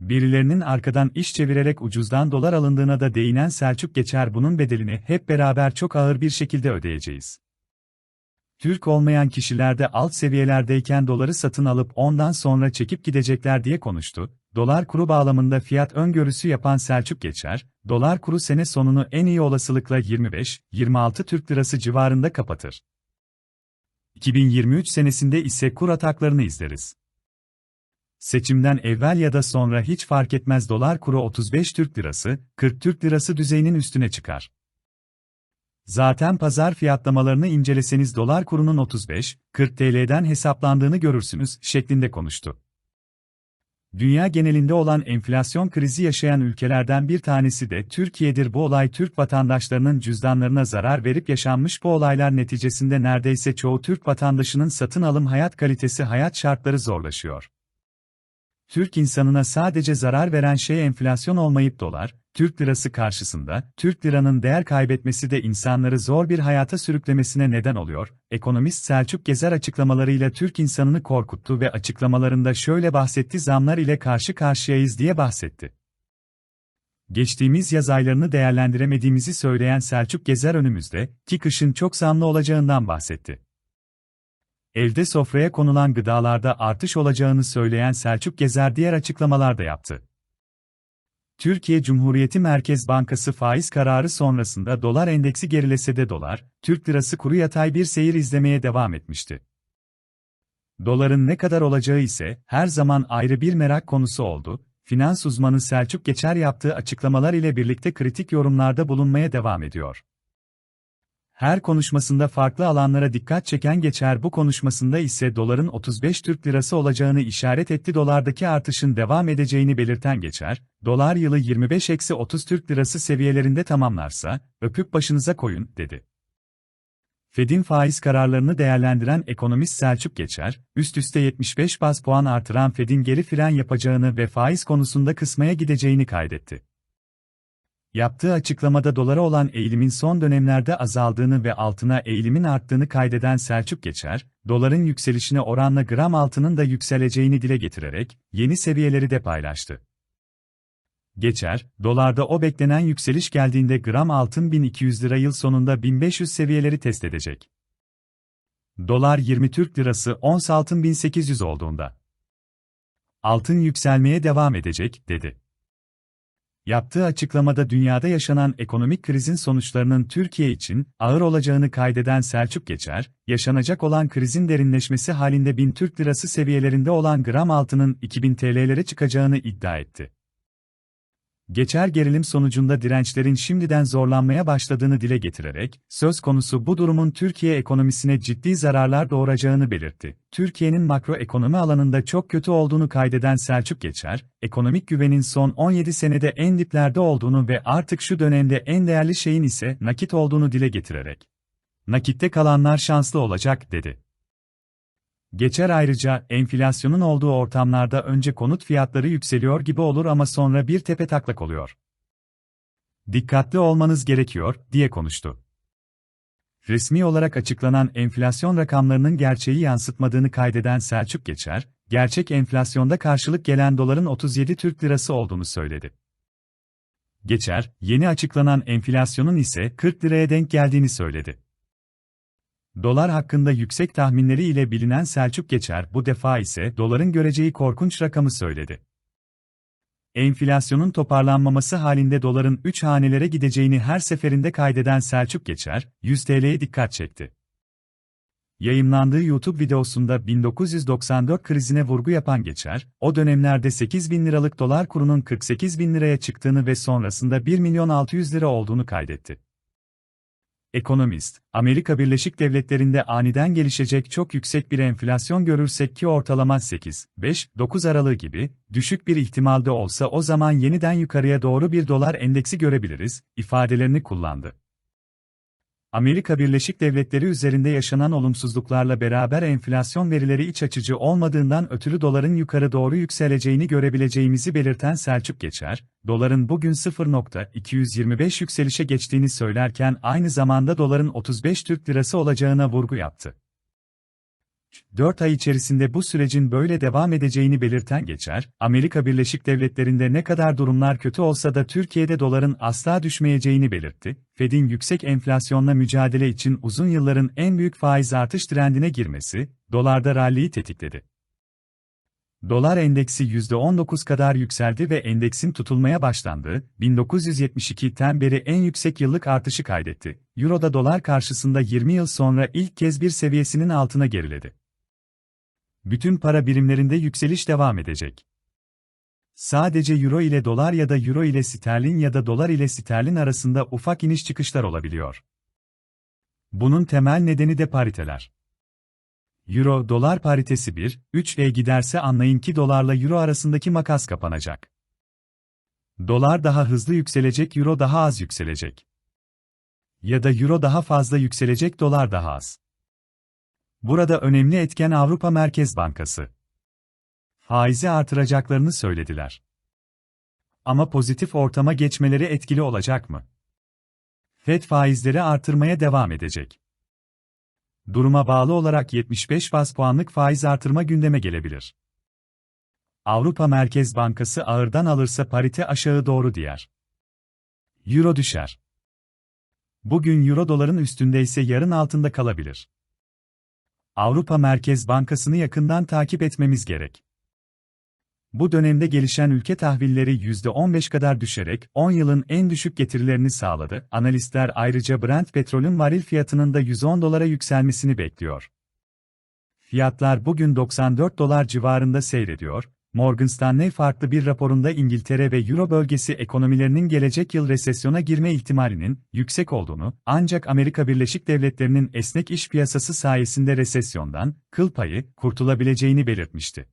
Birilerinin arkadan iş çevirerek ucuzdan dolar alındığına da değinen Selçuk Geçer bunun bedelini hep beraber çok ağır bir şekilde ödeyeceğiz. Türk olmayan kişiler de alt seviyelerdeyken doları satın alıp ondan sonra çekip gidecekler diye konuştu. Dolar kuru bağlamında fiyat öngörüsü yapan Selçuk Geçer, dolar kuru sene sonunu en iyi olasılıkla 25-26 Türk lirası civarında kapatır. 2023 senesinde ise kur ataklarını izleriz. Seçimden evvel ya da sonra hiç fark etmez dolar kuru 35 Türk lirası, 40 Türk lirası düzeyinin üstüne çıkar. Zaten pazar fiyatlamalarını inceleseniz dolar kurunun 35-40 TL'den hesaplandığını görürsünüz şeklinde konuştu. Dünya genelinde olan enflasyon krizi yaşayan ülkelerden bir tanesi de Türkiye'dir. Bu olay Türk vatandaşlarının cüzdanlarına zarar verip yaşanmış bu olaylar neticesinde neredeyse çoğu Türk vatandaşının satın alım hayat kalitesi hayat şartları zorlaşıyor. Türk insanına sadece zarar veren şey enflasyon olmayıp dolar, Türk lirası karşısında, Türk liranın değer kaybetmesi de insanları zor bir hayata sürüklemesine neden oluyor. Ekonomist Selçuk Gezer açıklamalarıyla Türk insanını korkuttu ve açıklamalarında şöyle bahsetti zamlar ile karşı karşıyayız diye bahsetti. Geçtiğimiz yaz aylarını değerlendiremediğimizi söyleyen Selçuk Gezer önümüzde, ki kışın çok zamlı olacağından bahsetti. Evde sofraya konulan gıdalarda artış olacağını söyleyen Selçuk Gezer diğer açıklamalar da yaptı. Türkiye Cumhuriyeti Merkez Bankası faiz kararı sonrasında dolar endeksi gerilese de dolar, Türk lirası kuru yatay bir seyir izlemeye devam etmişti. Doların ne kadar olacağı ise her zaman ayrı bir merak konusu oldu. Finans uzmanı Selçuk Geçer yaptığı açıklamalar ile birlikte kritik yorumlarda bulunmaya devam ediyor. Her konuşmasında farklı alanlara dikkat çeken Geçer bu konuşmasında ise doların 35 Türk lirası olacağını işaret etti dolardaki artışın devam edeceğini belirten Geçer, dolar yılı 25-30 Türk lirası seviyelerinde tamamlarsa, öpüp başınıza koyun, dedi. Fed'in faiz kararlarını değerlendiren ekonomist Selçuk Geçer, üst üste 75 bas puan artıran Fed'in geri fren yapacağını ve faiz konusunda kısmaya gideceğini kaydetti. Yaptığı açıklamada dolara olan eğilimin son dönemlerde azaldığını ve altına eğilimin arttığını kaydeden Selçuk Geçer, doların yükselişine oranla gram altının da yükseleceğini dile getirerek, yeni seviyeleri de paylaştı. Geçer, dolarda o beklenen yükseliş geldiğinde gram altın 1200 lira yıl sonunda 1500 seviyeleri test edecek. Dolar 20 Türk Lirası ons altın 1800 olduğunda. Altın yükselmeye devam edecek, dedi. Yaptığı açıklamada dünyada yaşanan ekonomik krizin sonuçlarının Türkiye için ağır olacağını kaydeden Selçuk Geçer, yaşanacak olan krizin derinleşmesi halinde 1000 Türk Lirası seviyelerinde olan gram altının 2000 TL'lere çıkacağını iddia etti. Geçer gerilim sonucunda dirençlerin şimdiden zorlanmaya başladığını dile getirerek, söz konusu bu durumun Türkiye ekonomisine ciddi zararlar doğuracağını belirtti. Türkiye'nin makro ekonomi alanında çok kötü olduğunu kaydeden Selçuk Geçer, ekonomik güvenin son 17 senede en diplerde olduğunu ve artık şu dönemde en değerli şeyin ise nakit olduğunu dile getirerek, nakitte kalanlar şanslı olacak, dedi. Geçer ayrıca, enflasyonun olduğu ortamlarda önce konut fiyatları yükseliyor gibi olur ama sonra bir tepe taklak oluyor. Dikkatli olmanız gerekiyor, diye konuştu. Resmi olarak açıklanan enflasyon rakamlarının gerçeği yansıtmadığını kaydeden Selçuk Geçer, gerçek enflasyonda karşılık gelen doların 37 Türk Lirası olduğunu söyledi. Geçer, yeni açıklanan enflasyonun ise 40 liraya denk geldiğini söyledi. Dolar hakkında yüksek tahminleri ile bilinen Selçuk Geçer bu defa ise doların göreceği korkunç rakamı söyledi. Enflasyonun toparlanmaması halinde doların 3 hanelere gideceğini her seferinde kaydeden Selçuk Geçer, 100 TL'ye dikkat çekti. Yayınlandığı YouTube videosunda 1994 krizine vurgu yapan Geçer, o dönemlerde 8 bin liralık dolar kurunun 48 bin liraya çıktığını ve sonrasında 1 milyon 600 lira olduğunu kaydetti. Ekonomist, Amerika Birleşik Devletleri'nde aniden gelişecek çok yüksek bir enflasyon görürsek ki ortalama 8-5-9 aralığı gibi, düşük bir ihtimalde olsa o zaman yeniden yukarıya doğru bir dolar endeksi görebiliriz, ifadelerini kullandı. Amerika Birleşik Devletleri üzerinde yaşanan olumsuzluklarla beraber enflasyon verileri iç açıcı olmadığından ötürü doların yukarı doğru yükseleceğini görebileceğimizi belirten Selçuk Geçer, doların bugün 0.225 yükselişe geçtiğini söylerken aynı zamanda doların 35 Türk Lirası olacağına vurgu yaptı. 4 ay içerisinde bu sürecin böyle devam edeceğini belirten geçer, Amerika Birleşik Devletleri'nde ne kadar durumlar kötü olsa da Türkiye'de doların asla düşmeyeceğini belirtti. Fed'in yüksek enflasyonla mücadele için uzun yılların en büyük faiz artış trendine girmesi, dolarda ralliyi tetikledi. Dolar endeksi %19 kadar yükseldi ve endeksin tutulmaya başlandığı 1972'ten beri en yüksek yıllık artışı kaydetti. Euro'da dolar karşısında 20 yıl sonra ilk kez bir seviyesinin altına geriledi. Bütün para birimlerinde yükseliş devam edecek. Sadece euro ile dolar ya da euro ile sterlin ya da dolar ile sterlin arasında ufak iniş çıkışlar olabiliyor. Bunun temel nedeni de pariteler. Euro dolar paritesi 1, 3'e giderse anlayın ki dolarla euro arasındaki makas kapanacak. Dolar daha hızlı yükselecek, euro daha az yükselecek. Ya da euro daha fazla yükselecek, dolar daha az. Burada önemli etken Avrupa Merkez Bankası. Faizi artıracaklarını söylediler. Ama pozitif ortama geçmeleri etkili olacak mı? Fed faizleri artırmaya devam edecek. Duruma bağlı olarak 75 bas puanlık faiz artırma gündeme gelebilir. Avrupa Merkez Bankası ağırdan alırsa parite aşağı doğru diğer. Euro düşer. Bugün euro doların üstündeyse yarın altında kalabilir. Avrupa Merkez Bankası'nı yakından takip etmemiz gerek. Bu dönemde gelişen ülke tahvilleri %15 kadar düşerek 10 yılın en düşük getirilerini sağladı. Analistler ayrıca Brent petrolün varil fiyatının da 110 dolara yükselmesini bekliyor. Fiyatlar bugün 94 dolar civarında seyrediyor. Morgan Stanley farklı bir raporunda İngiltere ve Euro bölgesi ekonomilerinin gelecek yıl resesyona girme ihtimalinin yüksek olduğunu, ancak Amerika Birleşik Devletleri'nin esnek iş piyasası sayesinde resesyondan, kıl payı, kurtulabileceğini belirtmişti.